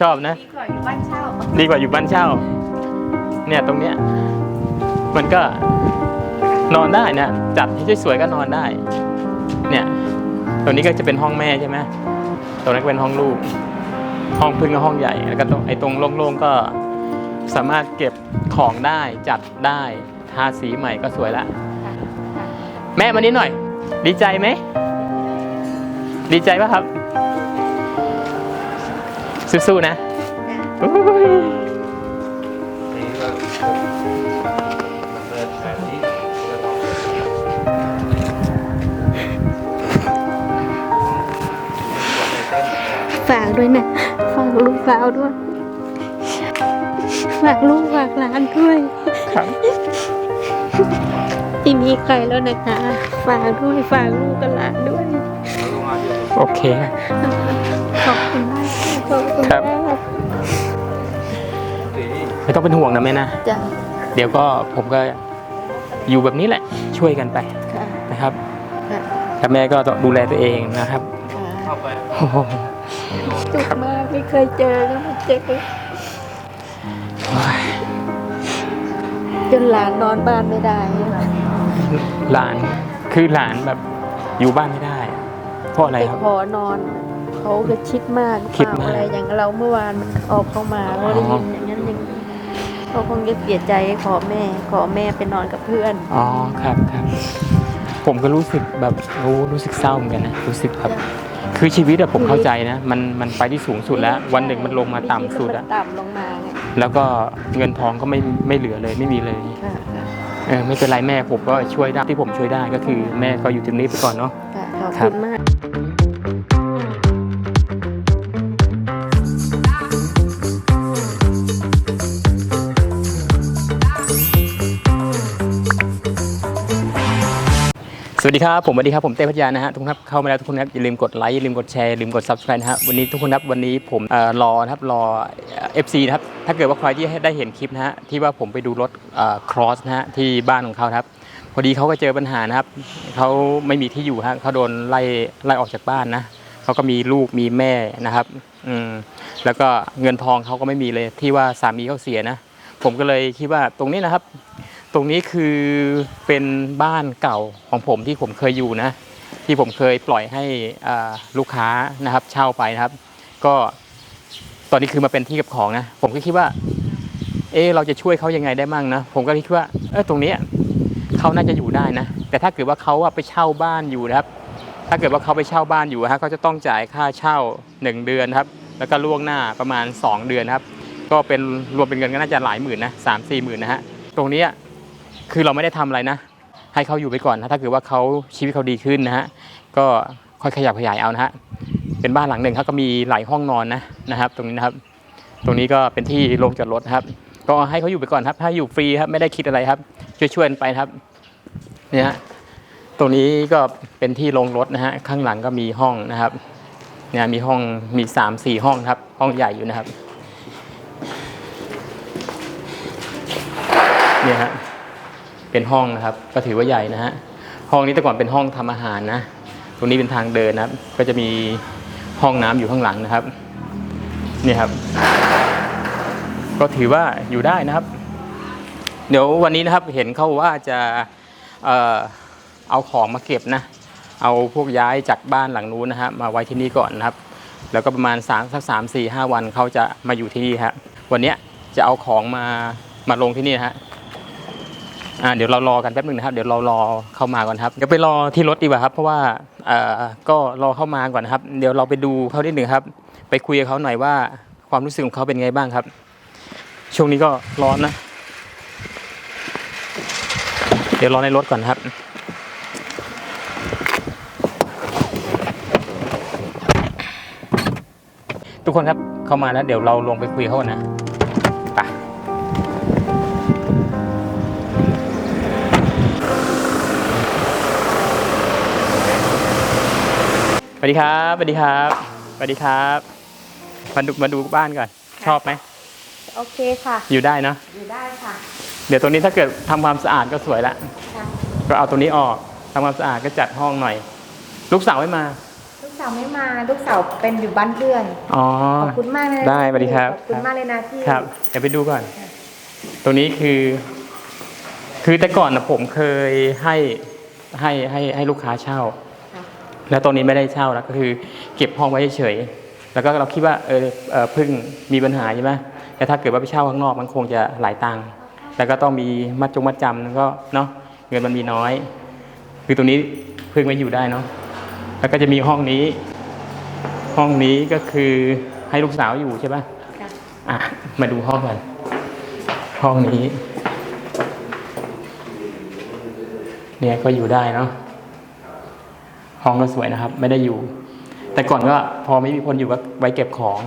ชอบนะ ดีกว่าอยู่บ้านเช่าดีกว่าอยู่บ้านเช่า เนี่ยตรงเนี้ย มันก็นอนได้นะจัดให้สวยๆก็นอนได้ เนี่ย ตรงนี้ก็จะเป็นห้องแม่ใช่ไหมตรงนั้นก็เป็นห้องลูก ห้องพึ่งก็ห้องใหญ่ แล้วก็ตรงไอ้ตรงโล่งๆก็สามารถเก็บของได้จัดได้ทาสีใหม่ก็สวยละ แม่มานี้หน่อย ดีใจไหม ดีใจปะครับ สู้ๆนะอุ๊ยนี่ก็มันเดินแบบนี้ก็ต้องฝากด้วยนะ ฝากลูกสาวด้วย ฝากลูกฝากหลานด้วยครับที่มีใครแล้วนะคะ ฝากด้วย ฝากลูกกับหลานด้วยเอาลงมาเดี๋ยวโอเคขอบคุณมาก ค่ะขอบคุณครับมากสีไม่ต้องเป็นห่วงนะแม่นะ จ้ะเดี๋ยวก็ผมก็อยู่แบบนี้แหละ ช่วยกันไปค่ะนะครับค่ะแล้วแม่ก็ต้องดูแลตัวเองนะครับค่ะเข้าไปโอ้โหจุกมากไม่เคยเจอก็มาเจอจนหลานนอนบ้านไม่ได้หลานคือหลานแบบอยู่บ้านไม่ได้ เพราะอะไรไปครับ ขอนอน เขาก็คิดมากคิดมากอะไรอย่างเราเมื่อวานออกเข้ามาเราได้ยินอย่างนั้นอย่างนี้เขาคงจะเสียใจขอแม่ ขอแม่ไปนอนกับเพื่อนอ๋อครับครับ ผมก็รู้สึกแบบโอ้รู้สึกเศร้าเหมือนกันนะรู้สึกแบบคือชีวิตอะผมเข้าใจนะมันมันไปที่สูงสุดแล้ว วันหนึ่งมันลงมาต่ำสุดอะมันต่ำลงมาไงแล้วก็เงินทองก็ไม่ไม่เหลือเลยไม่มีเลยค่ะค่ะเออไม่เป็นไรแม่ผมก็ช่วยได้ที่ผมช่วยได้ก็คือ แม่ก็อยู่ตรงนี้ไปก่อนเนาะ ค่ะขอบครับคุณมาก วัสดีครับผมสวัสดีครับผมเต้พัทยานะฮะทุกคนครับเข้ามาแล้วทุกคนครับอย่าลืมกดไลค์อย่าลืมกดแชร์อย่าลืมกด subscribe นะฮะวันนี้ทุกคนครับวันนี้ผมเอ่อรอนะครับรอเอฟซีนะครับถ้าเกิดว่าใครที่ได้เห็นคลิปนะฮะที่ว่าผมไปดูรถครอสนะฮะที่บ้านของเขาครับพอดีเขาก็เจอปัญหานะครับเขาไม่มีที่อยู่ฮะเขาโดนไล่ไล่ออกจากบ้านนะเขาก็มีลูกมีแม่นะครับอืมแล้วก็เงินทองเขาก็ไม่มีเลยที่ว่าสามีเขาเสียนะผมก็เลยคิดว่าตรงนี้นะครับ ตรงนี้คือเป็นบ้านเก่าของผมที่ผมเคยอยู่นะ ที่ผมเคยปล่อยให้ลูกค้านะครับ เช่าไปนะครับ ก็ตอนนี้คือมาเป็นที่เก็บของนะ ผมก็คิดว่า เออเราจะช่วยเขายังไงได้มั่งนะ ผมก็คิดว่าเออตรงนี้เขาน่าจะอยู่ได้นะ แต่ถ้าเกิดว่าเขาไปเช่าบ้านอยู่นะครับ ถ้าเกิดว่าเขาไปเช่าบ้านอยู่ฮะเขาจะต้องจ่ายค่าเช่า 1 เดือนครับ แล้วก็ล่วงหน้าประมาณ 2 เดือนครับ ก็เป็นรวมเป็นเงินก็น่าจะหลายหมื่นนะสามสี่หมื่นนะฮะ ตรงนี้ คือเราไม่ได้ทำอะไรนะ ให้เขาอยู่ไปก่อนนะถ้าเกิดว่าเขาชีวิตเขาดีขึ้นนะฮะก็ค่อยขยับขยายเอานะฮะเป็นบ้านหลังหนึ่งเขาก็มีหลายห้องนอนนะนะครับ ตรงนี้นะครับ ตรงนี้ก็เป็นที่โรงจอดรถครับ ก็ให้เขาอยู่ไปก่อนครับ ถ้าอยู่ฟรีครับไม่ได้คิดอะไรครับ ช่วยๆกันไปครับเนี่ยตรงนี้ก็เป็นที่ลงรถนะฮะข้างหลังก็มีห้องนะครับเนี่ยมีห้องมีสามสี่ห้องครับ ห้องใหญ่อยู่นะครับเนี่ยฮะ เป็นห้องนะครับ ก็ถือว่าใหญ่นะฮะห้องนี้แต่ก่อนเป็นห้องทำอาหารนะตรงนี้เป็นทางเดินนะครับ ก็จะมีห้องน้ำอยู่ข้างหลังนะครับนี่ครับ ก็ถือว่าอยู่ได้นะครับ เดี๋ยววันนี้นะครับเห็นเขาว่าจะเอ่อเอาของมาเก็บนะ เอาพวกย้ายจากบ้านหลังนู้นนะฮะมาไว้ที่นี่ก่อนนะครับ แล้วก็ประมาณสามสักสามสี่ห้าวันเขาจะมาอยู่ที่นี่ฮะวันนี้จะเอาของมามาลงที่นี่นะฮะ อ่าเดี๋ยวเรารอกันแป๊บหนึงนะครับเดี๋ยวเรารอเข้ามาก่อนครับเดี๋ยวไปรอที่รถดีกว่าครับ เพราะว่าอ่อก็รอเข้ามาก่อนนะครับ เดี๋ยวเราไปดูเขานิดหนึ่งครับ ไปคุยกับเขาหน่อยว่าความรู้สึกของเขาเป็นไงบ้างครับ ช่วงนี้ก็ร้อนนะ เดี๋ยวรอในรถก่อนครับทุกคนครับเข้ามาแล้วเดี๋ยวเราลงไปคุยกับเขานะ วัสดีครับสวัสดีครับสวัสดีครับมาดูมาดูบ้านก่อน ชอบไหมโอเคค่ะ อยู่ได้เนอะอยู่ได้ค่ะ เดี๋ยวตรงนี้ถ้าเกิดทำความสะอาดก็สวยละค่ะก็เอาตรงนี้ออกทำความสะอาดก็จัดห้องหน่อย ลูกสาวไม่มา ลูกสาวไม่มา ลูกสาวเป็นอยู่บ้านเพื่อนอ๋อขอบคุณมากเลยนะได้สวัสดีครับขอบคุณมากเลยนะที่ครับเดี๋ยวไปดูก่อนตรงนี้คือ คือแต่ก่อนนะผมเคยให้ให้ให้ให้ลูกค้าเช่าค่ะ แล้วตรงนี้ไม่ได้เช่าแล้วก็คือเก็บห้องไว้เฉยๆแล้วก็เราคิดว่าเออเออพึ่งมีปัญหาใช่ไหมแต่ถ้าเกิดว่าไปเช่าข้างนอกมันคงจะหลายตังค์แล้วก็ต้องมีมัดจงมัดจำแล้วก็เนาะเงินมันมีน้อย คือตรงนี้พึ่งไม่อยู่ได้เนาะแล้วก็จะมีห้องนี้ ห้องนี้ก็คือให้ลูกสาวอยู่ใช่ปะค่ะอะมาดูห้องกันห้องนี้ เนี่ยก็อยู่ได้เนาะ ห้องก็สวยนะครับ ไม่ได้อยู่ แต่ก่อนก็พอไม่มีคนอยู่ก็ไว้เก็บของ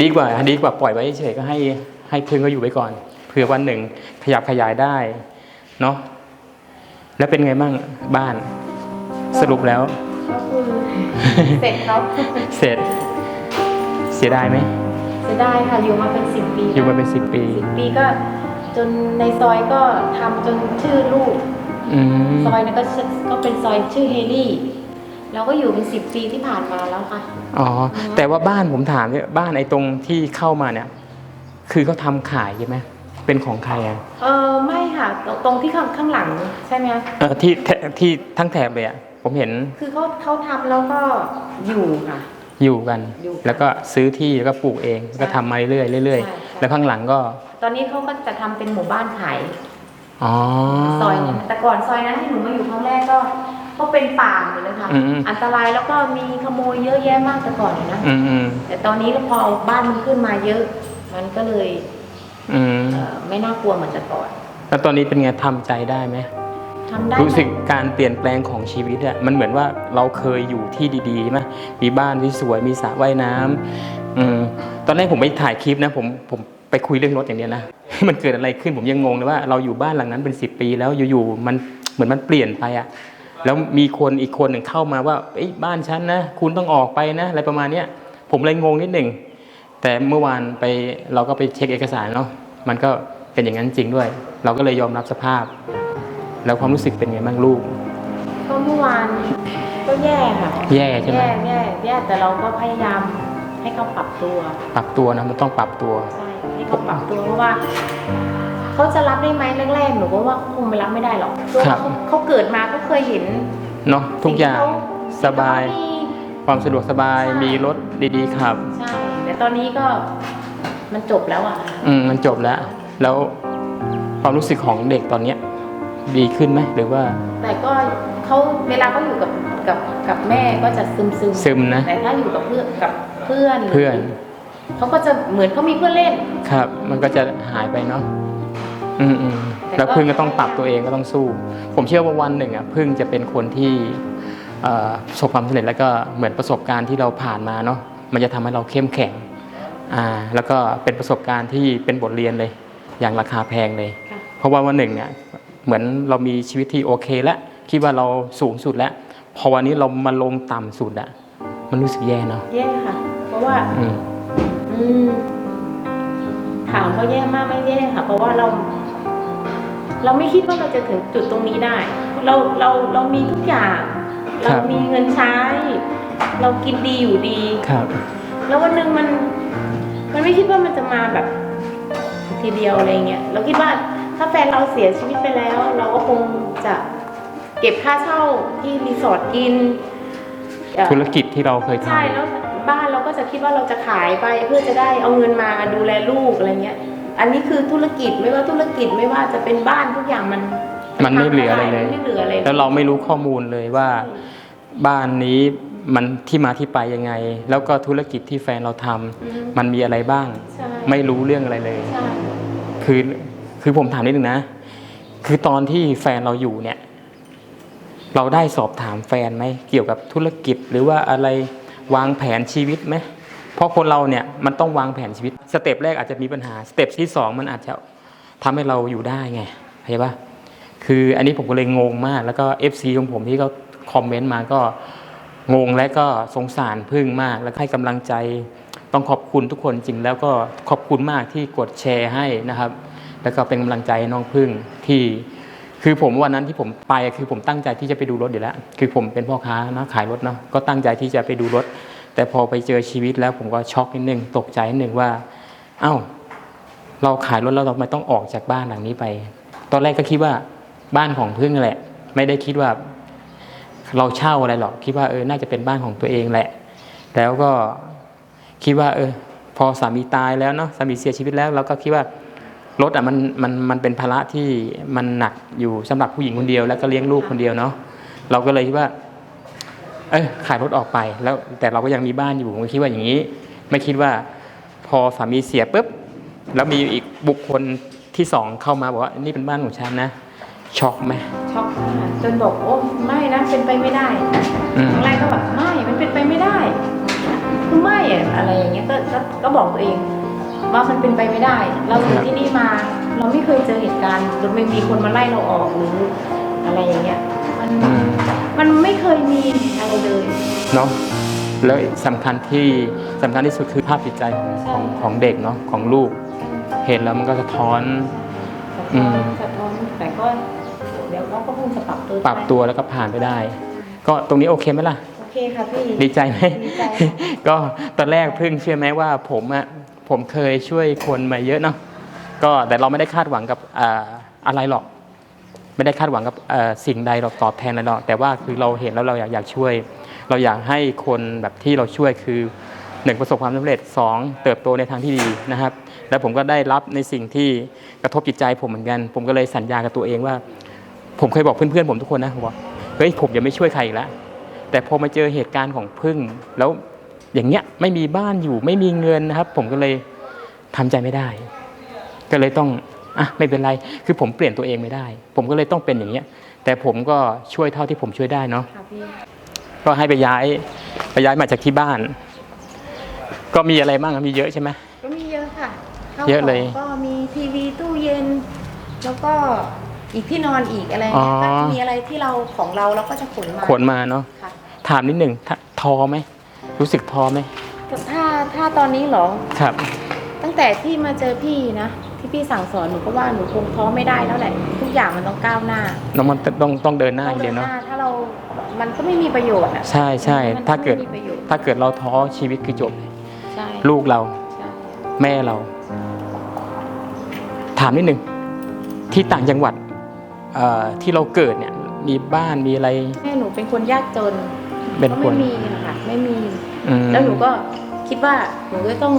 ดีกว่าดีกว่าปล่อยไว้เฉยๆก็ให้ให้พึ่งก็อยู่ไว้ก่อนเผื่อวันหนึ่งขยับขยายได้เนาะแล้วเป็นไงบ้างบ้าน สรุปแล้วก็คือเสร็จเขาเสร็จ เสียดายไหมจะได้ค่ะอยู่มาเป็นสิบปีอยู่มาเป็นสิบปีสิบปีก็จนในซอยก็ทำจนชื่อลูก อืมซอยนั้นก็ชื่อก็เป็นซอยชื่อเฮลี่เราก็อยู่เป็นสิบปีที่ผ่านมาแล้วค่ะ อ๋อ แต่ว่าบ้านผมถามเนี่ยบ้านไอ้ตรงที่เข้ามาเนี่ย คือเขาทำขายใช่ไหมเป็นของใครอะเออไม่ค่ะตรงตรงที่ข้างข้างหลังใช่ไหมคะเออที่แถที่ทั้งแถบเลยอะผมเห็นคือเขาเขาทำแล้วก็อยู่ค่ะ อยู่กัน อยู่กันแล้วก็ซื้อที่แล้วก็ปลูกเองแล้วก็ทำมาเรื่อยๆเรื่อยใช่ ๆแล้วข้างหลังก็ ตอนนี้เขาก็จะทำเป็นหมู่บ้านขาย อ๋อ ซอยนั้นแต่ก่อนซอยนั้นที่หนูมาอยู่ครั้งแรกก็ ก็เป็นป่าหมดเลยค่ะ อืม อันตรายแล้วก็มีขโมยเยอะแยะมากแต่ก่อนนะ อืมอืมแต่ตอนนี้พอบ้านมันขึ้นมาเยอะ มันก็เลยอืมเอ่อไม่น่ากลัวเหมือนแต่ก่อนแล้วตอนนี้เป็นไงทำใจได้ไหม ทำได้รู้สึกไหมการเปลี่ยนแปลงของชีวิตอะมันเหมือนว่าเราเคยอยู่ที่ดีๆใช่ไหมมีบ้านที่สวยมีสระว่ายน้ำอืมตอนแรกผมไปถ่ายคลิปนะผมผม ไปคุยเรื่องรถอย่างเดียวนะมันเกิดอะไรขึ้นผมยังงงเลยว่าเราอยู่บ้านหลังนั้นเป็นสิบปีแล้วอยู่ๆมันเหมือนมันเปลี่ยนไปอะแล้วมีคนอีกคนหนึ่งเข้ามาว่าเอ้ยบ้านฉันนะคุณต้องออกไปนะอะไรประมาณเนี้ยผมเลยงงนิดหนึ่งแต่เมื่อวานไปเราก็ไปเช็คเอกสารเนาะมันก็เป็นอย่างนั้นจริงด้วย เราก็เลยยอมรับสภาพ แล้วความรู้สึกเป็นไงบ้างลูกก็เมื่อวานก็แย่ค่ะแย่ใช่ไหมแย่แย่แย่แต่เราก็พยายามให้เขาปรับตัว ปรับตัวนะมันต้องปรับตัวใช่ให้เขาปรับตัวเพราะว่าเขาจะรับได้ไหมแรกๆหนูก็ว่าเขาคงไม่รับไม่ได้หรอกเพราะครัว่าบเขาเขาเกิดมาเขาเคยเห็นเนาะทุกอย่างสิ่ที่เขสบายสิ่งที่เขความสะดวกสบายใช่มีรถดีๆขับใช่แต่ตอนนี้ก็มันจบแล้วอะ อืมมันจบแล้ว แล้วความรู้สึกของเด็กตอนเนี้ยดีขึ้นไหมหรือว่า แต่ก็เขาเวลาเขาอยู่กับกับกับแม่ก็จะซึมซึมซึมนะแต่ถ้าอยู่กับเพื่อนกับเพื่อนหรืเพื่อน เขาก็จะเหมือนเขามีเพื่อนเล่น ครับ มันก็จะหายไปเนาะอืมอืมแต่ก็แล้วพึ่งก็ต้องปรับตัวเองก็ต้องสู้ ผมเชื่อว่าวันหนึ่งอะพึ่งจะเป็นคนที่เอ่อประสบความสำเร็จแล้วก็เหมือนประสบการณ์ที่เราผ่านมาเนาะมันจะทำให้เราเข้มแข็งอ่าแล้วก็เป็นประสบการณ์ที่เป็นบทเรียนเลย อย่างราคาแพงเลยค่ะเพราะว่าวันหนึ่งเนี่ยเหมือนเรามีชีวิตที่โอเคแล้วคิดว่าเราสูงสุดแล้ว พอวันนี้เรามาลงต่ำสุดอะมันรู้สึกแย่เนาะแย่ค่ะ เพราะว่าอืมอืม ถามว่าแย่มากไม่แย่ค่ะ เพราะว่าเรา เราไม่คิดว่าเราจะถึงจุดตรงนี้ได้ เราเราเรามีทุกอย่าง เรามีเงินใช้ เรากินดีอยู่ดีครับ แล้ววันหนึ่งมัน มันไม่คิดว่ามันจะมาแบบ ทีเดียวอะไรเงี้ยเราคิดว่าถ้าแฟนเราเสียชีวิตไปแล้ว เราก็คงจะเก็บค่าเช่าที่รีสอร์ทกินเอ่อธุรกิจที่เราเคยทใช่แล้ว บ้านเราก็จะคิดว่าเราจะขายไปเพื่อจะได้เอาเงินมาดูแลลูกอะไรเงี้ย อันนี้คือธุรกิจไม่ว่าธุรกิจไม่ว่าจะเป็นบ้านทุกอย่างมันำมันไม่เหลืออะไรเลยมันไม่เหลืออะไรแล้วเราไม่รู้ข้อมูลเลยว่า บ้านนี้มันที่มาที่ไปยังไง แล้วก็ธุรกิจที่แฟนเราทำอืมมันมีอะไรบ้างใช่ไม่รู้เรื่องอะไรเลยใช่คือคือผมถามนิดนึงนะ คือตอนที่แฟนเราอยู่เนี่ย เราได้สอบถามแฟนไหมเกี่ยวกับธุรกิจหรือว่าอะไร วางแผนชีวิตไหมเพราะคนเราเนี่ยมันต้องวางแผนชีวิต สเต็ปแรกอาจจะมีปัญหา สเต็ปที่สองมันอาจจะทำให้เราอยู่ได้ไงเข้าใจปะคืออันนี้ผมก็เลยงงมาก แล้วก็ FC ของผมที่เขาคอมเมนต์มาก็งงและก็สงสารพึ่งมาก แล้วให้กำลังใจต้องขอบคุณทุกคนจริง แล้วก็ขอบคุณมากที่กดแชร์ให้นะครับ แล้วก็เป็นกำลังใจให้น้องพึ่งที่ คือผมวันนั้นที่ผมไปคือผมตั้งใจที่จะไปดูรถอยู่แล้ว คือผมเป็นพ่อค้านะขายรถเนาะก็ตั้งใจที่จะไปดูรถ แต่พอไปเจอชีวิตแล้วผมก็ช็อกนิดนึงตกใจนิดนึงว่า เอ้า เราขายรถแล้วเราทำไมต้องออกจากบ้านหลังนี้ไป ตอนแรกก็คิดว่าบ้านของพึ่งนั่นแหละ ไม่ได้คิดว่า เราเช่าอะไรหรอกคิดว่าเออน่าจะเป็นบ้านของตัวเองแหละ แล้วก็คิดว่า เออ พอสามีตายแล้วเนาะสามีเสียชีวิตแล้วเราก็คิดว่า รถอะมันมันมันเป็นภาระที่มันหนักอยู่สำหรับผู้หญิงคนเดียว แล้วก็เลี้ยงลูกคนเดียวเนาะเราก็เลยคิดว่า เออขายรถออกไป แล้วแต่เราก็ยังมีบ้านอยู่ผมก็คิดว่าอย่างนี้ ไม่คิดว่า พอสามีเสียปุ๊บแล้วมีอีกบุคคลที่สองเข้ามาบอกว่านี่เป็นบ้านของฉันนะช็อกไหมช็อกมากจนบอกโอ้ไม่นะเป็นไปไม่ได้อืมครั้งแรกก็แบบไม่มันเป็นไปไม่ได้คือไม่อะอะไรอย่างเงี้ยก็ก็ก็บอกตัวเอง ว่ามันเป็นไปไม่ได้ เราอยู่ที่นี่มาเราไม่เคยเจอเหตุการณ์หรือไม่มีคนมาไล่เราออกหรืออะไรอย่างเงี้ยมันอืมมันไม่เคยมีอะไรเลย เนาะแล้วสำคัญที่สำคัญที่สุดคือภาพจิตใจของใช่ ของของเด็กเนาะของลูก เห็นแล้วมันก็สะท้อนอืมสะท้อนแต่ก็เดี๋ยวเขาก็คงจะปรับตัวปรับตัวแล้วก็ผ่านไปได้ ก็ตรงนี้โอเคไหมล่ะ โอเคค่ะพี่ ดีใจไหม ดีใจค่ะ ก็ตอนแรกเพิ่งเชื่อไหมว่าผมอะ ผมเคยช่วยคนมาเยอะเนาะก็แต่เราไม่ได้คาดหวังกับอะไรหรอก ไม่ได้คาดหวังกับสิ่งใดหรอกตอบแทนอะไรหรอก แต่ว่าคือเราเห็นแล้วเราอยากอยากช่วย เราอยากให้คนแบบที่เราช่วยคือหนึ่งประสบความสำเร็จสองเติบโตในทางที่ดีนะครับ แล้วผมก็ได้รับในสิ่งที่กระทบจิตใจผมเหมือนกัน ผมก็เลยสัญญากับตัวเองว่า ผมเคยบอกเพื่อนๆผมทุกคนนะผมบอกเฮ้ยผมจะไม่ช่วยใครอีกแล้วแต่พอมาเจอเหตุการณ์ของพึ่งแล้ว อย่างเงี้ยไม่มีบ้านอยู่ไม่มีเงินนะครับ ผมก็เลยทำใจไม่ได้ ก็เลยต้องอะไม่เป็นไร คือผมเปลี่ยนตัวเองไม่ได้ ผมก็เลยต้องเป็นอย่างเงี้ย แต่ผมก็ช่วยเท่าที่ผมช่วยได้เนาะค่ะพี่ก็ให้ไปย้ายไปย้ายมาจากที่บ้าน ก็มีอะไรบ้างอะมีเยอะใช่ไหมก็มีเยอะค่ะข้าเยอะเลยของก็มีทีวีตู้เย็น แล้วก็อีกที่นอนอีกอะไรอ๋อเงี้ยก็มีอะไรที่เราของเราเราก็จะขนมาขนมาเนาะค่ะถามนิดหนึ่งถ้าท้อไหม รู้สึกท้อไหมถ้าถ้าตอนนี้เหรอ ครับ ตั้งแต่ที่มาเจอพี่นะ ที่พี่สั่งสอนหนูก็ว่าหนูคงท้อไม่ได้แล้วแหละ ทุกอย่างมันต้องก้าวหน้าน้องมันต้องต้องเดินหน้าอย่างเดียวเนาะ ถ้าเรา มันก็ไม่มีประโยชน์อะ ใช่ใช่มันถ้าเกิดไม่มีประโยชน์ถ้าเกิดเราท้อชีวิตคือจบเลยใช่ลูกเราใช่แม่เรา ถามนิดหนึ่งที่ต่างจังหวัดเอ่อที่เราเกิดเนี่ย มีบ้านมีอะไร แม่หนูเป็นคนยากจน เป็นก็คนไม่มีนะคะไม่มี อืม แล้วหนูก็คิดว่าหนูจะต้อง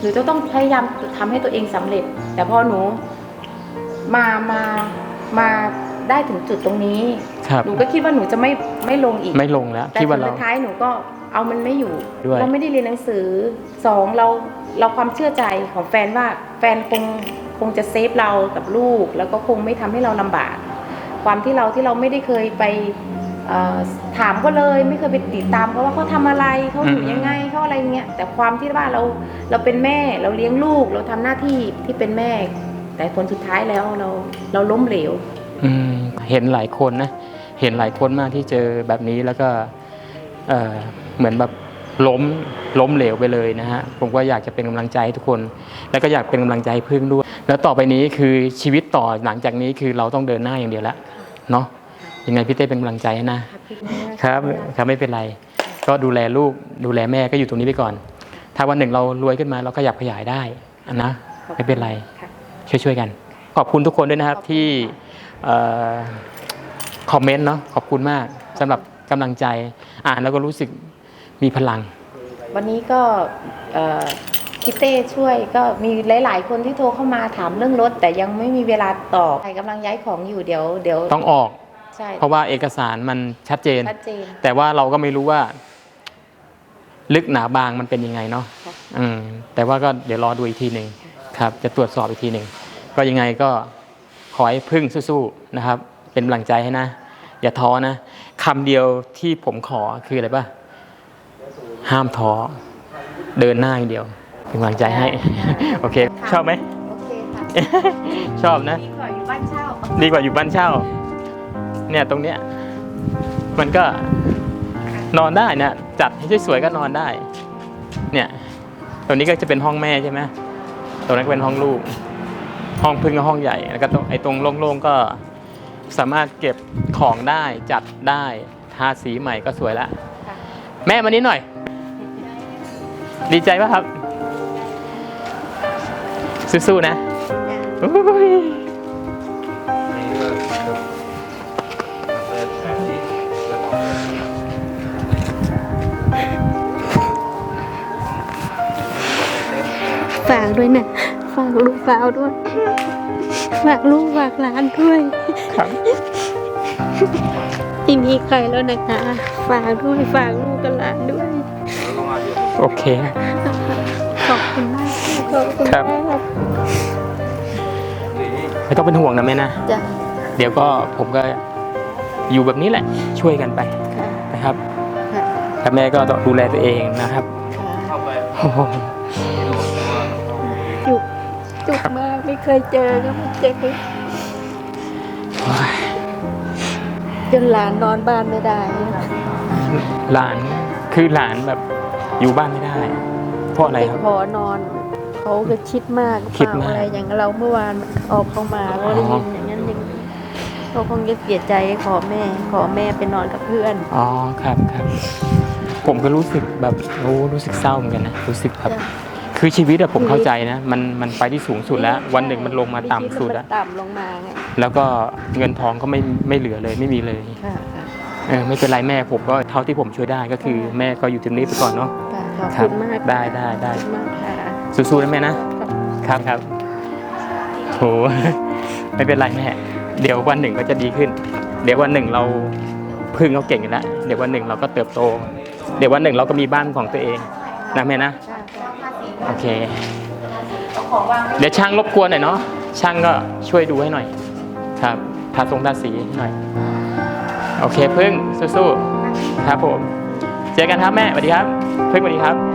หนูจะต้องพยายามทำให้ตัวเองสำเร็จ แต่พอหนูมามามาได้ถึงจุดตรงนี้ ครับ หนูก็คิดว่าหนูจะไม่ไม่ลงอีก ไม่ลงแล้วแต่คิดผว่าลเรา สุดท้ายหนูก็เอามันไม่อยู่ ด้วย เราไม่ได้เรียนหนังสือสองเราเราความเชื่อใจของแฟนว่าแฟนคงคงจะเซฟเรากับลูก แล้วก็คงไม่ทำให้เราลำบาก ความที่เราที่เราไม่ได้เคยไปเอ่อ ถามก็เลยไม่เคยไปติดตามเขาว่าเขาทำอะไรเขาอยู่ยังไงเขาอะไรเงี้ยแต่ความที่ว่าเราเราเป็นแม่เราเลี้ยงลูกเราทำหน้าที่ที่เป็นแม่ แต่ผลสุดท้ายแล้วเราเราล้มเหลวเห็นหลายคนนะเห็นหลายคนมากที่เจอแบบนี้แล้วก็เหมือนแบบล้มล้มเหลวไปเลยนะฮะผมก็อยากจะเป็นกำลังใจให้ทุกคน แล้วก็อยากเป็นกำลังใจให้พึ่งด้วย แล้วต่อไปนี้คือชีวิตต่อหลังจากนี้คือเราต้องเดินหน้าอย่างเดียวแล้วเนาะ ยังไงพี่เต้เป็นกำลังใจให้นะครับครับไม่เป็นไร ก็ดูแลลูกดูแลแม่ก็อยู่ตรงนี้ไปก่อน ถ้าวันหนึ่งเรารวยขึ้นมาเราก็อยากขยายได้อะนะไม่เป็นไรค่ะช่วยๆกัน ขอบคุณทุกคนด้วยนะครับที่เอ่อคอมเมนต์เนาะขอบคุณมากสำหรับกำลังใจอ่านแล้วก็รู้สึกมีพลัง วันนี้ก็เอ่อพี่เต้ช่วยก็มีหลาย ๆ คนที่โทรเข้ามาถามเรื่องรถ แต่ยังไม่มีเวลาตอบใครกำลังย้ายของอยู่เดี๋ยวเดี๋ยวต้องออก ใช่เพราะว่าเอกสารมันชัดเจน ชัดเจน แต่ว่าเราก็ไม่รู้ว่า ลึกหนาบางมันเป็นยังไงเนาะค่ะ อืมแต่ว่าก็เดี๋ยวรอดูอีกทีหนึ่งครับ จะตรวจสอบอีกทีหนึ่งก็ยังไงก็ขอให้พึ่งสู้ๆนะครับ เป็นกำลังใจให้นะ อย่าท้อนะคำเดียวที่ผมขอคืออะไรป่ะห้ามท้อเดินหน้าอย่างเดียวเป็นกำลังใจให้ โอเค ชอบไหม โอเคค่ะชอบนะ ดีกว่าอยู่บ้านเช่า ดีกว่าอยู่บ้านเช่า เนี่ยตรงเนี้ยมันก็นอนได้นะจัดให้สวยๆก็นอนได้ เนี่ยตรงนี้ก็จะเป็นห้องแม่ใช่ไหมตรงนั้นก็เป็นห้องลูก ห้องพึ่งก็ห้องใหญ่แล้วก็ตรงไอ้ตรงโล่งๆก็สามารถเก็บของได้จัดได้ทาสีใหม่ก็สวยละค่ะแม่มานี้หน่อย ดีใจป่ะครับ สู้ๆนะ ฝากด้วยนะ ฝากลูกสาวด้วย ฝากลูกฝากหลานด้วยครับที่มีใครแล้วนะคะ ฝากด้วยฝากลูกกับหลานด้วย โอเค ขอบคุณมากขอบคุณครับ มากไม่ต้องเป็นห่วงนะแม่นะ จ้ะเดี๋ยวก็ผมก็อยู่แบบนี้แหละ ช่วยกันไปค่ะนะครับ ค่ะแล้วแม่ก็ต้องดูแลตัวเองนะครับ ค่ะเข้าไปโอ้โห เคยเจอก็ไม่เจอจนหลานนอนบ้านไม่ได้หลานคือหลานแบบอยู่บ้านไม่ได้ เพราะอะไรครับปขอนอนเขาก็คิดมากคิดมากอะไรอย่างเราเมื่อวานออกเข้ามาเราได้ยินอย่างนั้นอย่างนี้เขาคงจะเสียใจขอแม่ ขอแม่ไปนอนกับเพื่อนอ๋อครับครับผมก็รู้สึกแบบโอ้รู้สึกเศร้าเหมือนกันนะรู้สึกแบบจ้ะ คือชีวิตอะผมเข้าใจนะมันมันไปที่สูงสุดแล้ว วันหนึ่งมันลงมาต่ำสุดแล้แล้ววต่ำลงมาไงแล้วก็เงินทองก็ไม่ไม่เหลือเลยไม่มีเลยค่ะค่ะเออไม่เป็นไรแม่ผมก็เท่าที่ผมช่วยได้ก็คือแม่ก็อยู่ตรงนี้ไปก่อนเนาะ ค่ะขอบครัคุบณมากได้ได้ได้ ขอบคุณมากค่ะสู้ๆนะแม่นะ ครับครับโห ไม่เป็นไรแม่เดี๋ยววันหนึ่งก็จะดีขึ้น เดี๋ยววันหนึ่งเราพึ่งเราเก่งอยู่แล้วเดี๋ยววันหนึ่งเราก็เติบโต เดี๋ยววันหนึ่งเราก็มีบ้านของตัวเอง นะแม่นะโอเค เดี๋ยวช่างรบกวนหน่อยเนาะช่างก็ช่วยดูให้หน่อย ครับทาทรงทาสีให้หน่อย โอเคพึ่งสู้ๆครับผม เจอกันครับแม่สวัสดีครับ พึ่งสวัสดีครับ